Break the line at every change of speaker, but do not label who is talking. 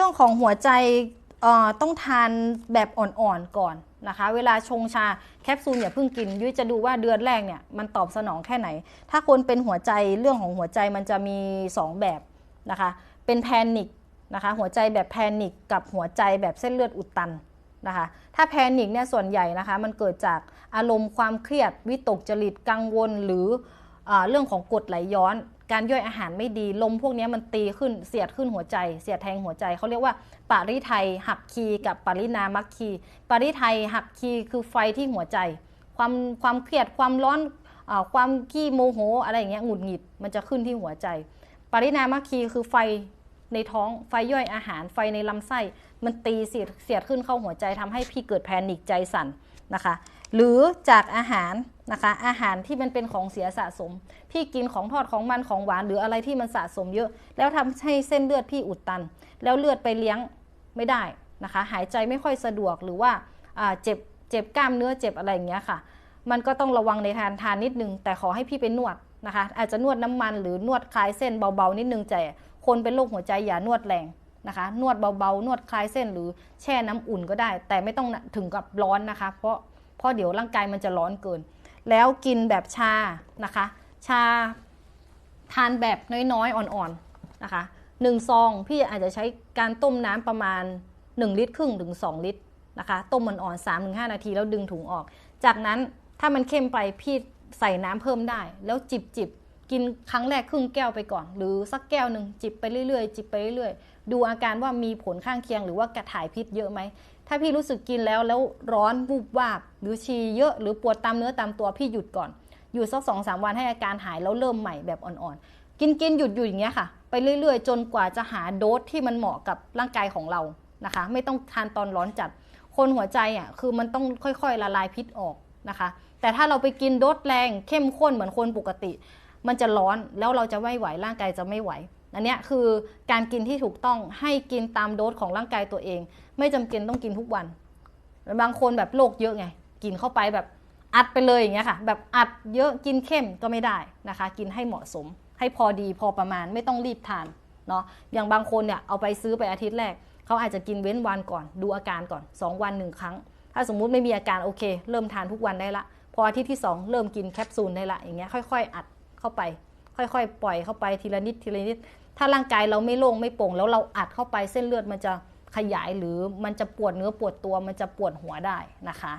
รื่องของหัวใจเอ่อต้องทานแบบอ่อนๆก่อนนะคะ เวลาชงชาแคปซูลอย่าเพิ่งกิน ยุ้ยจะดูว่าเดือนแรกเนี่ยมันตอบสนองแค่ไหน ถ้าคนเป็นหัวใจเรื่องของหัวใจมันจะมี 2 แบบนะคะ เป็นแพนิคนะคะหัวใจแบบแพนิคกับหัวใจแบบเส้นเลือดอุดตันนะคะถ้าแพนิคเนี่ยส่วนใหญ่นะคะมันเกิดจากอารมณ์ความเครียดวิตกจริตกังวลหรืออเรื่องของกรดไหลย้อน การย่อยอาหารไม่ดีลมพวกนี้มันตีขึ้นเสียดขึ้นหัวใจ เสียดแทงหัวใจเขาเรียกว่าปาริไทยหักคีกับปรินามัคคีปาริไทยหักคีคือไฟที่หัวใจ ความความเครียดความร้อนอความขี้โมโหอะไรอย่างเงี้ยหงุดหงิดมันจะขึ้นที่หัวใจปรินามัคคีคือไฟในท้องไฟย่อยอาหารไฟในลำไส้ มันตีเสียดเสียดขึ้นเข้าหัวใจทำให้พี่เกิดแพนิคใจสั่นนะคะ หรือจากอาหาร นะคะ อาหารที่มันเป็นของเสียสะสม พี่กินของทอดของมันของหวานหรืออะไรที่มันสะสมเยอะ แล้วทำให้เส้นเลือดพี่อุดตัน แล้วเลือดไปเลี้ยงไม่ได้นะคะ หายใจไม่ค่อยสะดวกหรือว่าเจ็บเจ็บกล้ามเนื้อเจ็บอะไรอย่างเงี้ยค่ะ มันก็ต้องระวังในทานทานนิดนึง แต่ขอให้พี่ไปนวดนะคะ อาจจะนวดน้ำมันหรือนวดคลายเส้นเบาๆนิดนึงแต่คนเป็นโรคหัวใจอย่านวดแรงนะคะนวดเบาๆ นวดคลายเส้นหรือแช่น้ำอุ่นก็ได้ แต่ไม่ต้องถึงกับร้อนนะคะ เพราะเพราะเดี๋ยวร่างกายมันจะร้อนเกิน แล้วกินแบบชานะคะ ชาทานแบบน้อยๆ อ่อนๆนะคะหนึ่งซองพี่อาจจะใช้การต้มน้ำประมาณ 1 ลิตรครึ่งถึง2ลิตรนะคะ ต้มมันอ่อน3-5นาทีแล้วดึงถุงออก จากนั้นถ้ามันเข้มไปพี่ใส่น้ำเพิ่มได้ แล้วจิบจิบ กินครั้งแรกครึ่งแก้วไปก่อน หรือสักแก้วหนึ่งจิบไปเรื่อยๆ จิบไปเรื่อยๆ ดูอาการว่ามีผลข้างเคียงหรือว่ากระถ่ายพิษเยอะไหม ถ้าพี่รู้สึกกินแล้วแล้วร้อนวูบวาบ หรือชีเยอะหรือปวดตามเนื้อตามตัวพี่หยุดก่อนหยุดสักสองสามวันให้อาการหายแล้วเริ่มใหม่แบบอ่อนๆ กินกินหยุดหยุดอย่างเงี้ยค่ะ ไปเรื่อยๆ จนกว่าจะหาโดสที่มันเหมาะกับร่างกายของเรานะคะ ไม่ต้องทานตอนร้อนจัด คนหัวใจอะคือมันต้องค่อยๆละลายพิษออกนะคะ แต่ถ้าเราไปกินโดสแรงเข้มข้นเหมือนคนปกติ มันจะร้อนแล้วเราจะไม่ไหวร่างกายจะไม่ไหวอันนี้คือการกินที่ถูกต้องให้กินตามโดสของร่างกายตัวเอง ไม่จำเป็นต้องกินทุกวันบางคนแบบโรคเยอะไง กินเข้าไปแบบอัดไปเลยอย่างเงี้ยค่ะ แบบอัดเยอะกินเข้มก็ไม่ได้นะคะ กินให้เหมาะสม ให้พอดีพอประมาณไม่ต้องรีบทานเนาะอย่างบางคนเนี่ยเอาไปซื้อไปอาทิตย์แรกเขาอาจจะกินเว้นวันก่อน ดูอาการก่อน 2 วันหนึ่งครั้ง ถ้าสมมุติไม่มีอาการโอเค เริ่มทานทุกวันได้ละ พออาทิตย์ที่ 2 เริ่มกินแคปซูลได้ละอย่างเงี้ยค่อย ๆ อัด เข้าไป ค่อยๆ ปล่อยเข้าไปทีละนิดทีละนิด ถ้าร่างกายเราไม่โล่งไม่โปร่ง แล้วเราอัดเข้าไปเส้นเลือดมันจะขยายหรือมันจะปวดเนื้อปวดตัวมันจะปวดหัวได้นะคะ